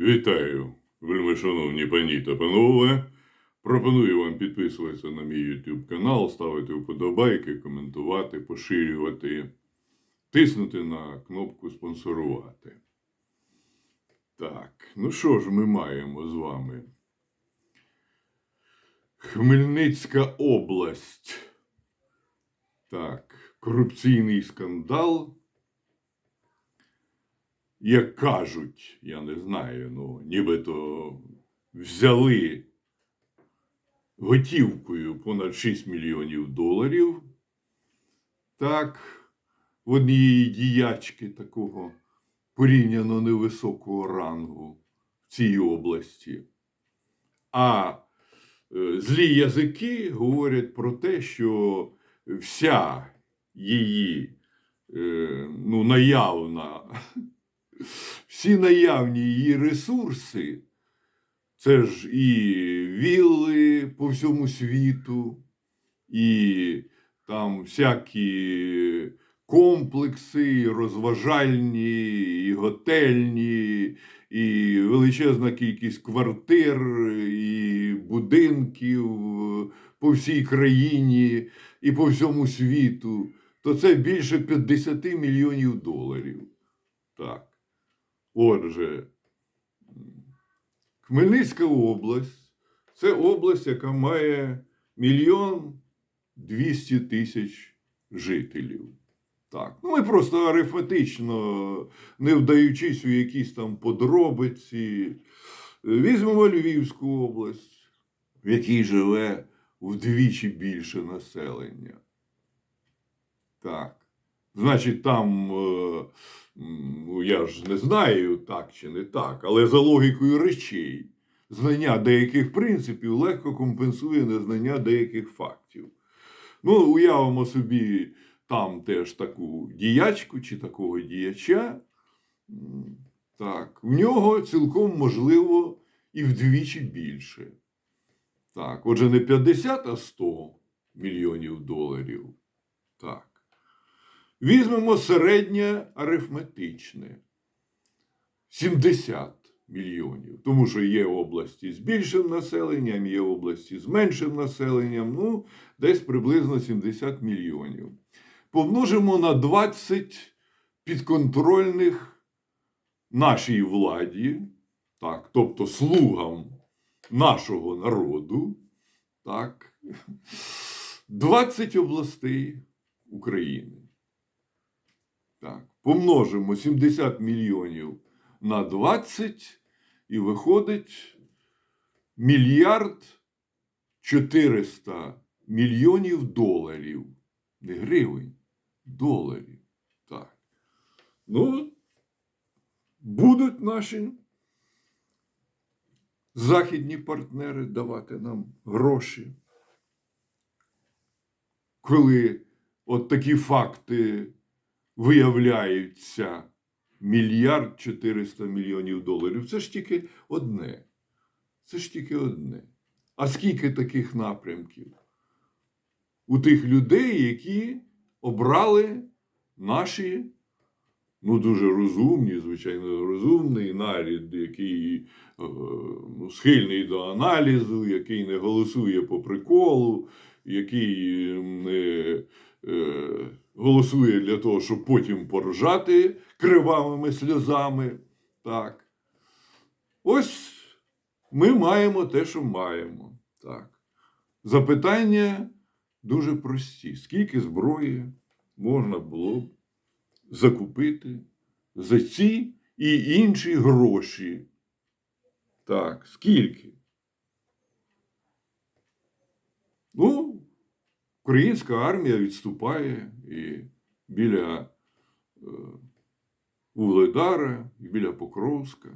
Вітаю, вельми шановні пані та панове. Пропоную вам підписуватися на мій YouTube канал, ставити вподобайки, коментувати, поширювати, тиснути на кнопку спонсорувати. Так, ну що ж ми маємо з вами? Хмельницька область. Так, корупційний скандал. Як кажуть, я не знаю, ну, нібито взяли готівкою понад 6 мільйонів доларів. Так, в однієї діячки такого порівняно невисокого рангу в цій області. А е, злі язики говорять про те, що вся її е, ну, наявна, всі наявні її ресурси, це ж і вілли по всьому світу, і там всякі комплекси, і розважальні, і готельні, і величезна кількість квартир, і будинків по всій країні і по всьому світу, то це більше 50 мільйонів доларів. Так. Отже, Хмельницька область це область, яка має мільйон двісті тисяч жителів. Так. Ну, ми просто арифметично, не вдаючись у якісь там подробиці, візьмемо Львівську область, в якій живе вдвічі більше населення. Так. Значить, там, е, ну я ж не знаю, так чи не так, але за логікою речей, знання деяких принципів легко компенсує незнання деяких фактів. Ну, уявимо собі там теж таку діячку чи такого діяча. Так, в нього цілком можливо і вдвічі більше. Так, отже, не 50, а 100 мільйонів доларів. Так. Візьмемо середнє арифметичне 70 мільйонів. Тому що є області з більшим населенням, є області з меншим населенням, ну, десь приблизно 70 мільйонів. Помножимо на 20 підконтрольних нашій владі, так, тобто слугам нашого народу, так, 20 областей України. Так, помножимо 70 мільйонів на 20 і виходить мільярд 400 мільйонів доларів. Не гривень, доларів. Так. Ну, будуть наші західні партнери давати нам гроші. Коли от такі факти виявляються мільярд 400 мільйонів доларів. Це ж тільки одне. Це ж тільки одне. А скільки таких напрямків? У тих людей, які обрали наші, ну, дуже розумні, звичайно, розумний нарід, який е, ну, схильний до аналізу, який не голосує по приколу, який не голосує для того, щоб потім поржати кривавими сльозами. Так. Ось ми маємо те, що маємо. Так. Запитання дуже прості. Скільки зброї можна було б закупити за ці і інші гроші? Так, скільки? Ну, українська армія відступає і біля е, Вугледара, і біля Покровська,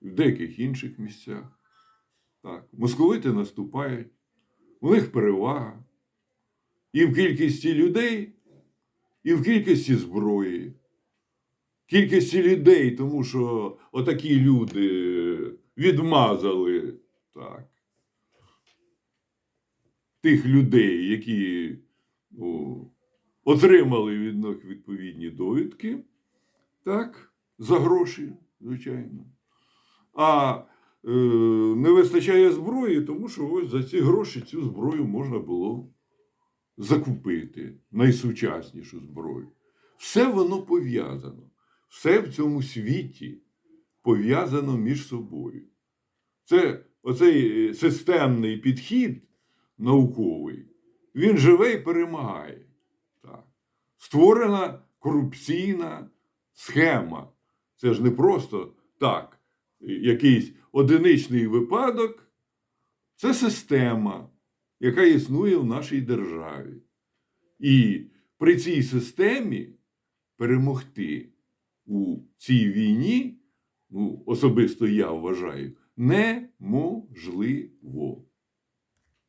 і в деяких інших місцях. Так, московити наступають, у них перевага і в кількості людей, і в кількості зброї. Кількості людей, тому що отакі люди відмазали так, тих людей, які ну, отримали від них відповідні довідки, так, за гроші, звичайно. А е, не вистачає зброї, тому що ось за ці гроші цю зброю можна було закупити найсучаснішу зброю. Все воно пов'язано. Все в цьому світі пов'язано між собою. Це оцей е, системний підхід науковий, він живе і перемагає. Так. Створена корупційна схема. Це ж не просто так, якийсь одиничний випадок, це система, яка існує в нашій державі. І при цій системі перемогти у цій війні, ну, особисто я вважаю, неможливо.